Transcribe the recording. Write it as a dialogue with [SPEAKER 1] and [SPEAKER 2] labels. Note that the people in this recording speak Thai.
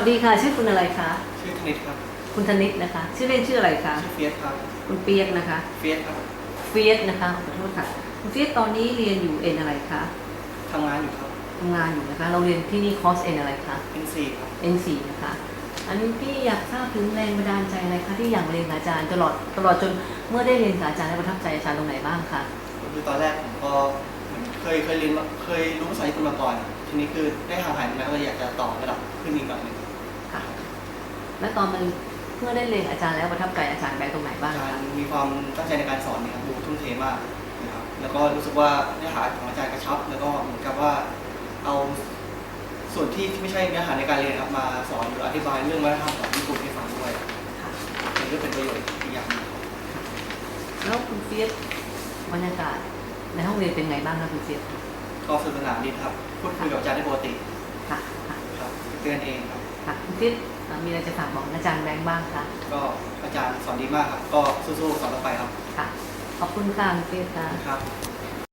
[SPEAKER 1] วัสดีค่ะ ชื่อคุณอะไรคะ
[SPEAKER 2] ชื่อธนิตครับ
[SPEAKER 1] คุณธนิตนะคะ ชื่อเล่นชื่ออะไรคะ
[SPEAKER 2] ชื่อเฟียสครับ
[SPEAKER 1] คุณเปียกนะคะ
[SPEAKER 2] เฟียสครับ
[SPEAKER 1] เฟียสนะคะ ขอโทษค่ะ คุณเฟียสตอนนี้เรียนอยู่เอ็นอะไรคะ
[SPEAKER 2] ทำงานอยู่ครับ
[SPEAKER 1] ทำงานอยู่นะคะ เราเรียนที่นี่คอร์สเอ็นอะไรคะ
[SPEAKER 2] เป็นสี่ครับ
[SPEAKER 1] N4 นะคะ อันนี้พี่อยากทราบถึงแรงบันดาลใจอะไรคะที่อยากเรียนกับอาจารย์ตลอดตลอดจนเมื่อได้เรียนกับอาจารย์แล้วประทับใจอาจารย์ตรงไหนบ้างคะ
[SPEAKER 2] คือตอนแรกผมก็เหมือนเคยเคยเรียนมาเคยรู้ภาษาญี่ปุ่นมาก่อน ทีนี้คือได้ห่างหายไปแล้วก็เลยอยากจะต่อระดับขึ้นอีกหน่อยหนึง
[SPEAKER 1] ค่ะ และตอนมันเมื่อได้เรียนกับอาจารย์แล้วประทับใจอาจารย์แบงค์ตรงไหนบ้าง
[SPEAKER 2] อาจาร
[SPEAKER 1] คะ
[SPEAKER 2] ย์มีความตั้งใจในการสอนนะครับดูทุ่มเทมากนะครับแล้วก็รู้สึกว่าเนื้อหาของอาจารย์กระชับ แล้วก็เหมือนกับว่าเอาส่วนที่ไม่ใช่เนื้อหาในการเรียนนะครับมาสอนหรืออธิบายเรื่องวัฒนธรรมของญี่ปุ่นให้ฟังด้วย
[SPEAKER 1] ค่ะ
[SPEAKER 2] มันก็เป็นประโยชน์อีกอย่างหนึง
[SPEAKER 1] แล้วคุณเฟียสบรรยากาศในห้องเรียนเป็นไงบ้างคะคุณเฟียส
[SPEAKER 2] ก็สนุกสนานดีครับพูดคุยกับอาจารย์ได้ปกติ
[SPEAKER 1] ค่ะค่ะ
[SPEAKER 2] ครับเตือนเองครับ
[SPEAKER 1] ค่ะคุณเฟียสอ่า มีอะไรจะฝากบอกอาจารย์แบงค์บ้างคะ
[SPEAKER 2] ก็อาจารย์สอนดีมากครับ ก็สู้ๆสอนต่อไปครับ
[SPEAKER 1] ค่ะ ขอบคุณค่ะคุณเฟียสค่ะ
[SPEAKER 2] ครับ